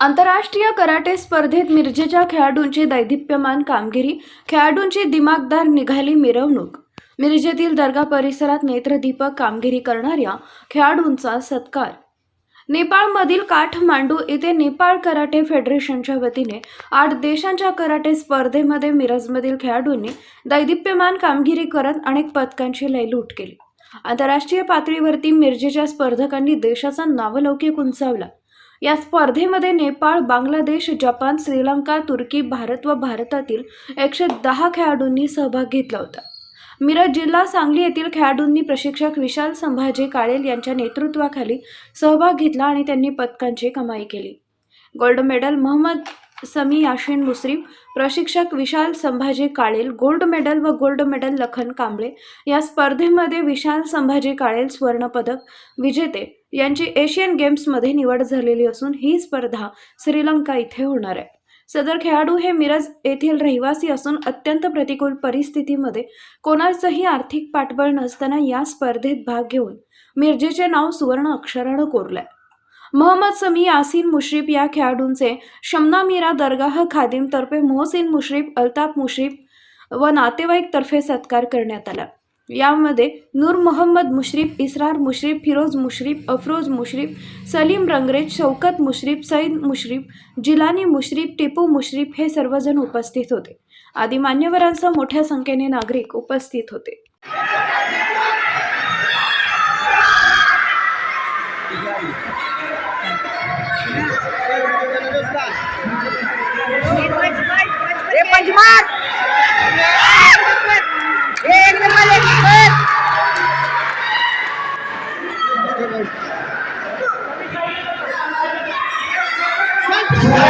आंतरराष्ट्रीय कराटे स्पर्धेत मिरजेच्या खेळाडूंची दैदिप्यमान कामगिरी खेळाडूंची दिमागदार निघाली मिरवणूक. मिरजेतील दर्गा परिसरात नेत्रदीपक कामगिरी करणाऱ्या खेळाडूंचा सत्कार. नेपाळमधील काठमांडू येथे नेपाळ कराटे फेडरेशनच्या वतीने आठ देशांच्या कराटे स्पर्धेमध्ये मिरजमधील खेळाडूंनी दैदिप्यमान कामगिरी करत अनेक पदकांची लयलूट केली. आंतरराष्ट्रीय पातळीवरती मिरजेच्या स्पर्धकांनी देशाचा नावलौकिक उंचावला. या स्पर्धेमध्ये नेपाळ बांगलादेश जपान श्रीलंका तुर्की भारत व भारतातील एकशे दहा खेळाडूंनी सहभाग घेतला होता. मिरज जिल्हा सांगली येथील खेळाडूंनी प्रशिक्षक विशाल संभाजी काळेल यांच्या नेतृत्वाखाली सहभाग घेतला आणि त्यांनी पदकांची कमाई केली. गोल्ड मेडल मोहम्मद समी याशिन मुश्रीफ प्रशिक्षक विशाल संभाजी काळेल गोल्ड मेडल व गोल्ड मेडल लखन कांबळे या स्पर्धेमध्ये विशाल संभाजी काळेल स्वर्णपदक विजेते. यांची एशियन गेम्समध्ये निवड झालेली असून ही स्पर्धा श्रीलंका इथे होणार आहे. सदर खेळाडू हे मिरज येथील रहिवासी असून अत्यंत प्रतिकूल परिस्थितीमध्ये कोणाचंही आर्थिक पाठबळ नसताना या स्पर्धेत भाग घेऊन मिरजेचे नाव सुवर्ण अक्षरानं कोरलंय. महम्मद समी यासीन मुश्रीफ या खेळाडूंचे शमना मीरा दरगाह खादिमतर्फे मोहसिन मुश्रीफ अल्ताफ मुश्रीफ व नातेवाईकतर्फे सत्कार करण्यात आला. यामध्ये नूर मोहम्मद मुश्रीफ इस्रार मुश्रीफ फिरोज मुश्रीफ अफरोज मुश्रीफ सलीम रंगरेज शौकत मुश्रीफ सईद मुश्रीफ जिलानी मुश्रीफ टिपू मुश्रीफ हे सर्वजण उपस्थित होते. आदी मान्यवरांसह मोठ्या संख्येने नागरिक उपस्थित होते. ए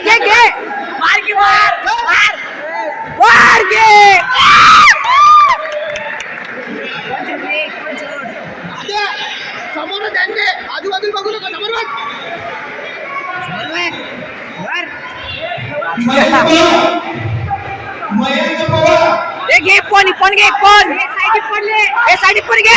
घे घे घे. घे मार की मार. मार. मार घे समोर त्यांचे आजूबाजूला बघू नका समोर बघ मयंक पवार. घे पण पण घे पण साईड पडले ए साईड पण घे.